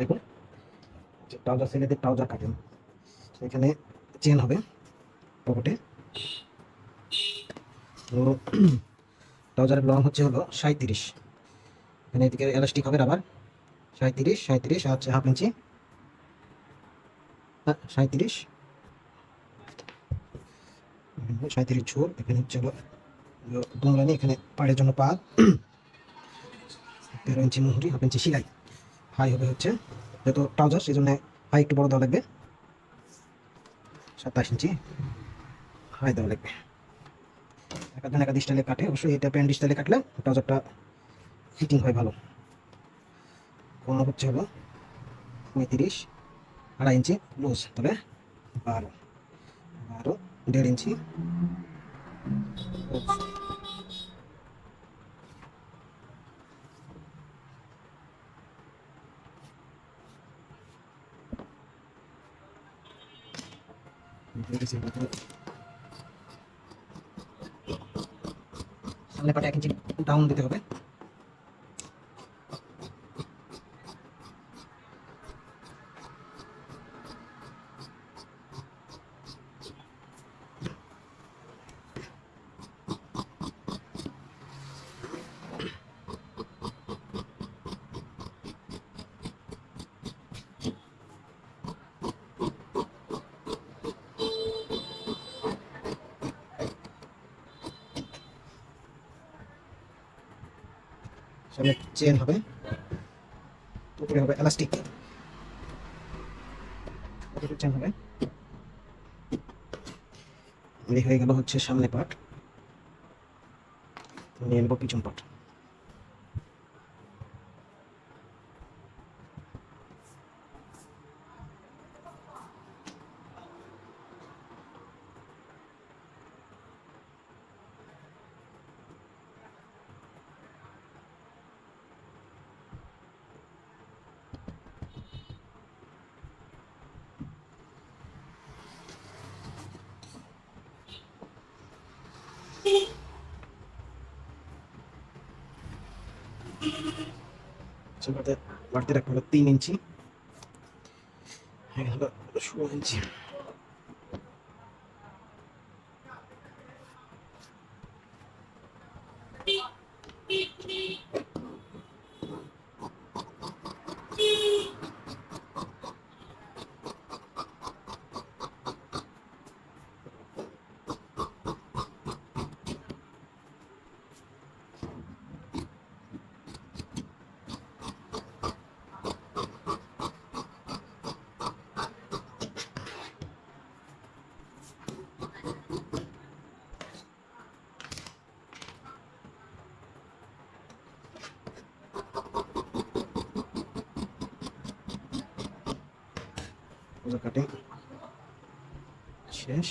দেখুন ট্রাউজার ছেলেদের ট্রাউজার কাটেন এখানে চেন হবে পকেটে তো ট্রাউজারের লং হচ্ছে হলো সাঁত্রিশ এখানে এদিকে এলাস্টিক হবে আবার সাঁত্রিশ সাঁত্রিশ আর হচ্ছে হাফ ইঞ্চি হ্যাঁ সাঁত্রিশ সাঁত্রিশ ঝোল। এখানে হচ্ছে হলো এখানে পাড়ের জন্য পা তেরো ইঞ্চি মুহুরি হাফ ইঞ্চি সিলাই। হাই হবে হচ্ছে, যেহেতু ট্রাউজার সেই জন্য হাই একটু বড় দেওয়া লাগবে। সাতাশ ইঞ্চি হাই দেওয়া লাগবে। একাধ একাধ স্টাইলে কাটে, অবশ্যই এটা প্যান্ট স্টাইলে কাটলে ট্রাউজারটা ফিটিং হয় ভালো। কোন হচ্ছে হলো পঁয়ত্রিশ, আড়াই ইঞ্চি লুজ তবে বারো। বারো, দেড় ইঞ্চি সামনে পাটে এক ইঞ্চি ডাউন দিতে হবে। সামনে চেন হবে। উপরে হবে এলাস্টিক চেন হবে। হয়ে গেল হচ্ছে সামনে পাট নিয়ে নেব পিছন পাট সেটাতে বাড়তি রাখতে হলো তিন ইঞ্চি। হলো ষোলো ইঞ্চি। কাটিং শেষ